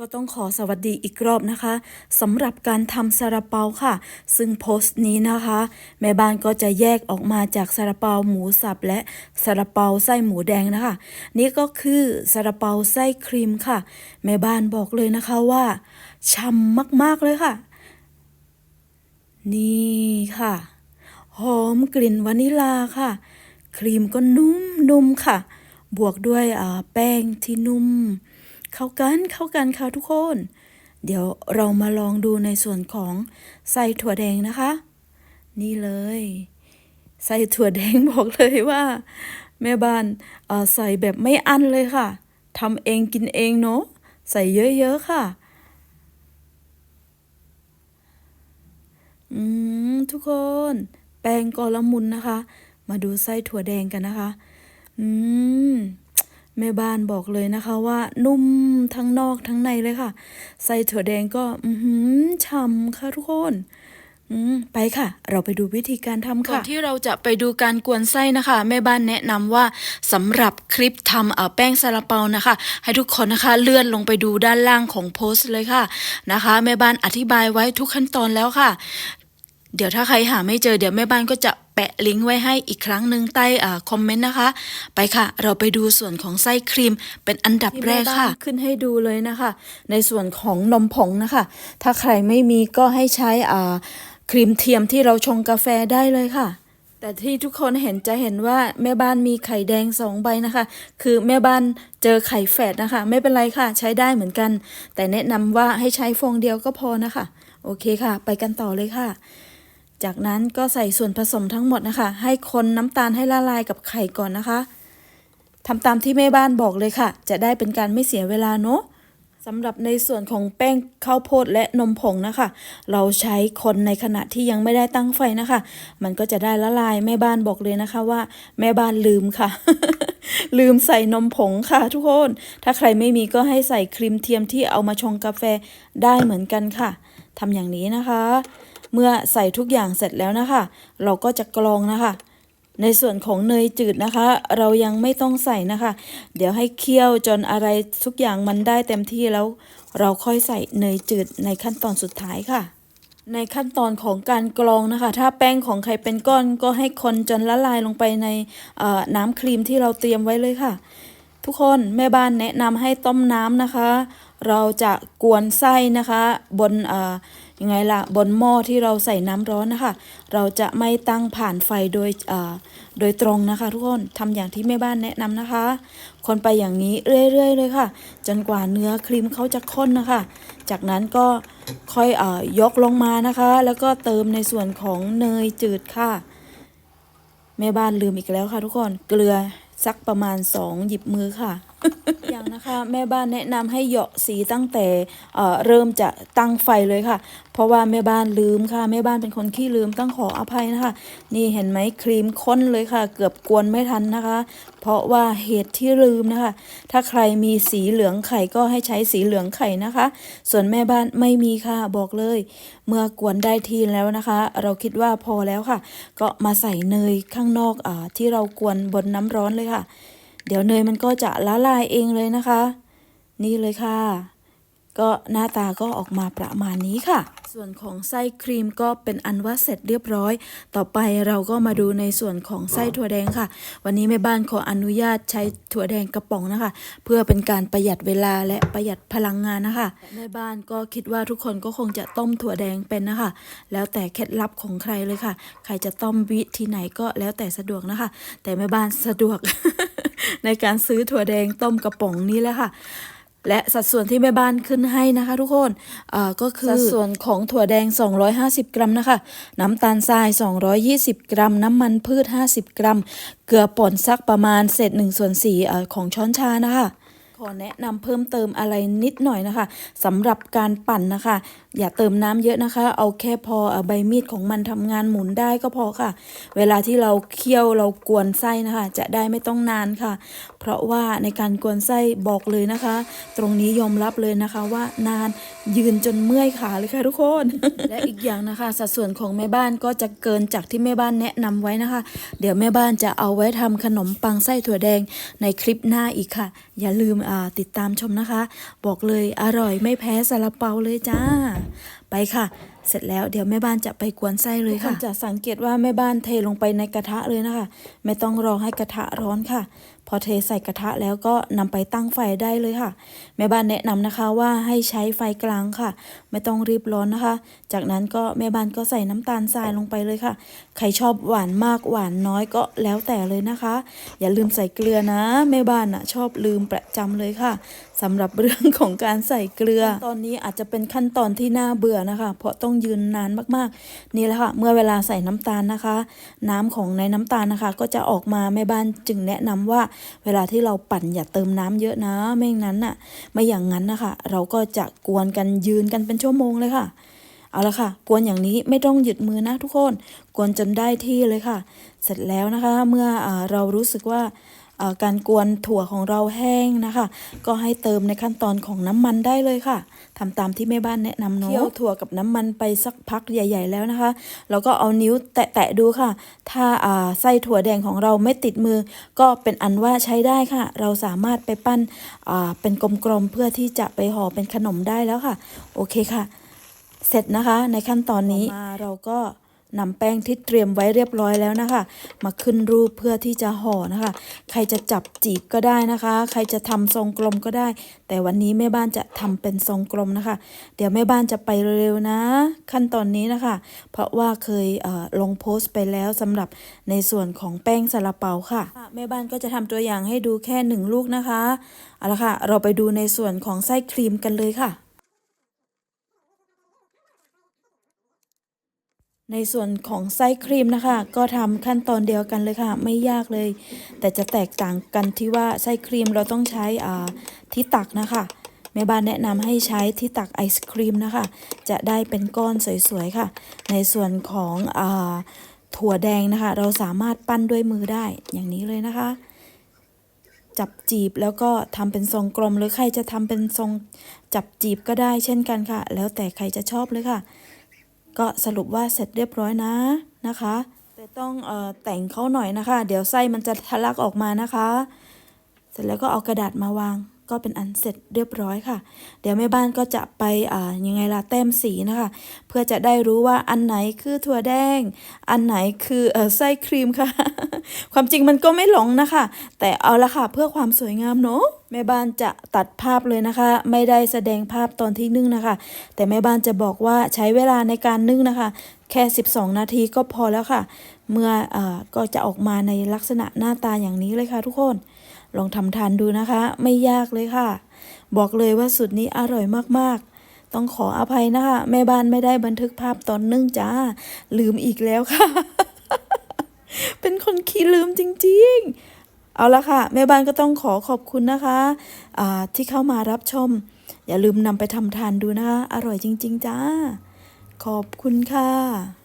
ก็ต้องขอสวัสดีอีกรอบนะคะสำหรับการทำซาลาเปาค่ะ ซึ่งโพสต์นี้นะคะ แม่บ้านก็จะแยกออกมาจากซาลาเปาหมูสับและซาลาเปาไส้หมูแดงนะคะ นี่ก็คือซาลาเปาไส้ครีมค่ะ แม่บ้านบอกเลยนะคะว่าช่ำมากๆเลยค่ะ นี่ค่ะ หอมกลิ่นวานิลาค่ะ ครีมก็นุ่มนุ่มค่ะ บวกด้วยแป้งที่นุ่ม เข้ากันเข้ากันค่ะทุกคน เดี๋ยวเรามาลองดูในส่วนของไส้ถั่วแดงนะคะ นี่เลยไส้ถั่วแดงบอกเลยว่า แม่บ้านใส่แบบไม่อั้นเลยค่ะทำเองกินเองเนาะใส่เยอะๆค่ะ อืมทุกคน แป้งก็ละมุนนะคะ มาดูไส้ถั่วแดงกันนะคะ อืม แม่บ้านบอกเลยนะคะว่านุ่มทั้งนอกทั้งในเลยค่ะไส้ถั่วแดงก็อือหือฉ่ำค่ะทุกคนไปค่ะ เราไปดูวิธีการทำค่ะก่อนที่เราจะไปดูการกวนไส้นะคะแม่บ้านแนะนำว่าสำหรับคลิปทำอ่อแป้งซาลาเปานะคะ ให้ทุกคนนะคะเลื่อนลงไปดูด้านล่างของโพสต์เลยค่ะนะคะ แม่บ้านอธิบายไว้ทุกขั้นตอนแล้วค่ะ เดี๋ยวถ้าใครหาไม่เจอเดี๋ยวแม่บ้านก็จะ แปะลิงก์ไว้ให้อีกครั้งหนึ่งใต้คอมเมนต์นะคะ ไปค่ะ เราไปดูส่วนของไส้ครีมเป็นอันดับแรกค่ะ ขึ้นให้ดูเลยนะคะ ในส่วนของนมผงนะคะ ถ้าใครไม่มีก็ให้ใช้ครีมเทียมที่เราชงกาแฟได้เลยค่ะแต่ที่ทุกคนเห็นจะเห็นว่าแม่บ้านมีไข่แดงสองใบนะคะ คือแม่บ้านเจอไข่แฝดนะคะ ไม่เป็นไรค่ะ ใช้ได้เหมือนกัน แต่แนะนำว่าให้ใช้ฟองเดียวก็พอนะคะ โอเคค่ะ ไปกันต่อเลยค่ะ จากนั้นก็ใส่ส่วนผสมทั้งหมดนะคะ ให้คนน้ำตาลให้ละลายกับไข่ก่อนนะคะทำตามที่แม่บ้านบอกเลยค่ะ จะได้เป็นการไม่เสียเวลาเนาะสำหรับในส่วนของแป้งข้าวโพดและนมผงนะคะ เราใช้คนในขณะที่ยังไม่ได้ตั้งไฟนะคะ มันก็จะได้ละลายแม่บ้านบอกเลยนะคะว่า แม่บ้านลืมค่ะ ลืมใส่นมผงค่ะ ทุกคน ถ้าใครไม่มีก็ให้ใส่ครีมเทียมที่เอามาชงกาแฟได้เหมือนกันค่ะทำอย่างนี้นะคะ เมื่อใส่ทุกอย่างเสร็จแล้วนะคะ เราก็จะกรองนะคะ ในส่วนของเนยจืดนะคะ เรายังไม่ต้องใส่นะคะ เดี๋ยวให้เคี่ยวจนอะไรทุกอย่างมันได้เต็มที่แล้ว เราค่อยใส่เนยจืดในขั้นตอนสุดท้ายค่ะในขั้นตอนของการกรองนะคะ ถ้าแป้งของใครเป็นก้อนก็ให้คนจนละลายลงไปในน้ำครีมที่เราเตรียมไว้เลยค่ะ ทุกคนแม่บ้านแนะนำให้ต้มน้ำนะคะ เราจะกวนไส้นะคะ บนอ่อ ยังไงล่ะบนหม้อที่เราใส่น้ำร้อนนะคะ เราจะไม่ตั้งผ่านไฟโดยอ่อโดยตรงนะคะทุกคนทำอย่างที่แม่บ้านแนะนำนะคะ คนไปอย่างนี้เรื่อยๆเลยค่ะ จนกว่าเนื้อครีมเขาจะข้นนะคะ จากนั้นก็ค่อยเอ่อยกลงมานะคะ แล้วก็เติมในส่วนของเนยจืดค่ะแม่บ้านลืมอีกแล้วค่ะทุกคนเกลือสักประมาณสองหยิบมือค่ะ อย่างนะคะแม่บ้านแนะนำให้เหยาะสีตั้งแต่เริ่มจะตั้งไฟเลยค่ะ เพราะว่าแม่บ้านลืมค่ะ แม่บ้านเป็นคนขี้ลืมต้องขออภัยนะคะ นี่เห็นไหมครีมข้นเลยค่ะ เกือบกวนไม่ทันนะคะ เพราะว่าเหตุที่ลืมนะคะ ถ้าใครมีสีเหลืองไข่ก็ให้ใช้สีเหลืองไข่นะคะ ส่วนแม่บ้านไม่มีค่ะบอกเลย เมื่อกวนได้ทีแล้วนะคะ เราคิดว่าพอแล้วค่ะ ก็มาใส่เนยข้างนอกอที่เรากวนบนน้ำร้อนเลยค่ะ เดี๋ยวเนยมันก็จะละลายเองเลยนะคะ นี่เลยค่ะ ก็หน้าตาก็ออกมาประมาณนี้ค่ะ ส่วนของไส้ครีมก็เป็นอันว่าเสร็จเรียบร้อย ต่อไปเราก็มาดูในส่วนของไส้ถั่วแดงค่ะ วันนี้แม่บ้านขออนุญาตใช้ถั่วแดงกระป๋องนะคะ เพื่อเป็นการประหยัดเวลาและประหยัดพลังงานนะคะแม่บ้านก็คิดว่าทุกคนก็คงจะต้มถั่วแดงเป็นนะคะ แล้วแต่เคล็ดลับของใครเลยค่ะ ใครจะต้มวิธีไหนก็แล้วแต่สะดวกนะคะ แต่แม่บ้านสะดวกในการซื้อถั่วแดงต้มกระป๋องนี้แหละค่ะ และสัดส่วนที่แม่บ้านขึ้นให้นะคะทุกคนอ่าก็คือสัดส่วนของถั่วแดง 250 กรัมนะคะ น้ำตาลทราย 220 กรัม น้ำมันพืช 50 กรัม เกลือป่นสักประมาณเศษ1ส่วน4อ่าของช้อนชานะคะ อแนะนำเพิ่มเติมอะไรนิดหน่อยนะคะสำหรับการปั่นนะคะ อย่าเติมน้ำเยอะนะคะ เอาแค่พอใบมีดของมันทำงานหมุนได้ก็พอค่ะ เวลาที่เราเคี่ยวเรากวนไส้นะคะ จะได้ไม่ต้องนานค่ะ เพราะว่าในการกวนไส้บอกเลยนะคะ ตรงนี้ยอมรับเลยนะคะว่านานยืนจนเมื่อยขาเลยค่ะทุกคน และอีกอย่างนะคะ สัดส่วนของแม่บ้านก็จะเกินจากที่แม่บ้านแนะนำไว้นะคะ เดี๋ยวแม่บ้านจะเอาไว้ทำขนมปังไส้ถั่วแดงในคลิปหน้าอีกค่ะ อย่าลืมอ่าติดตามชมนะคะ บอกเลยอร่อยไม่แพ้ซาลาเปาเลยจ้า ไปค่ะ เสร็จแล้วเดี๋ยวแม่บ้านจะไปกวนไส้เลยค่ะจะสังเกตว่าแม่บ้านเทลงไปในกระทะเลยนะคะ ไม่ต้องรอให้กระทะร้อนค่ะ พอเทใส่กระทะแล้วก็นำไปตั้งไฟได้เลยค่ะ แม่บ้านแนะนำนะคะว่าให้ใช้ไฟกลางค่ะ ไม่ต้องรีบร้อนนะคะ จากนั้นก็แม่บ้านก็ใส่น้ำตาลทรายลงไปเลยค่ะ ใครชอบหวานมากหวานน้อยก็แล้วแต่เลยนะคะ อย่าลืมใส่เกลือนะ แม่บ้านน่ะชอบลืมประจำเลยค่ะสำหรับเรื่องของการใส่เกลือ ตอนนี้อาจจะเป็นขั้นตอนที่น่าเบื่อนะคะ เพราะต้องยืนนานมากๆ นี่แหละค่ะ เมื่อเวลาใส่น้ำตาลนะคะ น้ำของในน้ำตาลนะคะ ก็จะออกมาแม่บ้านจึงแนะนำว่าเวลาที่เราปั่นอย่าเติมน้ำเยอะนะไม่งั้นน่ะ ไม่อย่างนั้นนะคะ เราก็จะกวนกันยืนกันเป็นชั่วโมงเลยค่ะ เอาละค่ะ กวนอย่างนี้ไม่ต้องหยุดมือนะทุกคน กวนจนได้ที่เลยค่ะ เสร็จแล้วนะคะ เมื่ออเรารู้สึกว่า การกวนถั่วของเราแห้งนะคะ ก็ให้เติมในขั้นตอนของน้ำมันได้เลยค่ะทำตามที่แม่บ้านแนะนำเนาะเคี่ยวถั่วกับน้ำมันไปสักพักใหญ่ ๆ แล้วนะคะ แล้วก็เอานิ้วแตะๆดูค่ะ ถ้าาไส้ถั่วแดงของเราไม่ติดมือ ก็เป็นอันว่าใช้ได้ค่ะ เราสามารถไปปั้นเป็นกลมๆเพื่อที่จะไปห่อเป็นขนมได้แล้วค่ะ โอเคค่ะ เสร็จนะคะ ในขั้นตอนนี้เราก็ นำแป้งที่เตรียมไว้เรียบร้อยแล้วนะคะ มาขึ้นรูปเพื่อที่จะห่อนะคะ ใครจะจับจีบก็ได้นะคะ ใครจะทำทรงกลมก็ได้ แต่วันนี้แม่บ้านจะทำเป็นทรงกลมนะคะ เดี๋ยวแม่บ้านจะไปเร็วๆนะ ขั้นตอนนี้นะคะ เพราะว่าเคยเลงโพสต์ไปแล้วสำหรับในส่วนของแป้งซาลาเปาค่ะ แม่บ้านก็จะทำตัวอย่างให้ดูแค่หนึ่งลูกนะคะเอาละค่ะ เราไปดูในส่วนของไส้ครีมกันเลยค่ะ ในส่วนของไส้ครีมนะคะ ก็ทำขั้นตอนเดียวกันเลยค่ะ ไม่ยากเลย แต่จะแตกต่างกันที่ว่าไส้ครีมเราต้องใช้ที่ตักนะคะแม่บ้านแนะนำให้ใช้ที่ตักไอศครีมนะคะ จะได้เป็นก้อนสวยๆค่ะ ในส่วนของอถั่วแดงนะคะ เราสามารถปั้นด้วยมือได้อย่างนี้เลยนะคะ จับจีบแล้วก็ทำเป็นทรงกลมหรือใครจะทำเป็นทรงจับจีบก็ได้เช่นกันค่ะ แล้วแต่ใครจะชอบเลยค่ะ ก็สรุปว่าเสร็จเรียบร้อยนะนะคะ แต่ต้องเอ่อแต่งเขาหน่อยนะคะ เดี๋ยวไส้มันจะทะลักออกมานะคะ เสร็จแล้วก็เอากระดาษมาวาง ก็เป็นอันเสร็จเรียบร้อยค่ะ เดี๋ยวแม่บ้านก็จะไปอ่ายังไงล่ะแต้มสีนะคะ เพื่อจะได้รู้ว่าอันไหนคือถั่วแดง อันไหนคือเออไส้ครีมค่ะ ความจริงมันก็ไม่หลงนะคะ แต่เอาละค่ะเพื่อความสวยงามเนาะแม่บ้านจะตัดภาพเลยนะคะ ไม่ได้แสดงภาพตอนที่นึ่งนะคะ แต่แม่บ้านจะบอกว่าใช้เวลาในการนึ่งนะคะ แค่ 12 นาทีก็พอแล้วค่ะ เมื่อเอ่อก็จะออกมาในลักษณะหน้าตาอย่างนี้เลยค่ะทุกคน ลองทำทานดูนะคะ ไม่ยากเลยค่ะ บอกเลยว่าสูตรนี้อร่อยมากๆ ต้องขออภัยนะคะ แม่บ้านไม่ได้บันทึกภาพตอนนึ่งจ้า ลืมอีกแล้วค่ะ เป็นคนขี้ลืมจริง ๆ เอาละค่ะ แม่บ้านก็ต้องขอขอบคุณนะคะอ่าที่เข้ามารับชม อย่าลืมนำไปทำทานดูนะคะ อร่อยจริง ๆ จ้า ขอบคุณค่ะ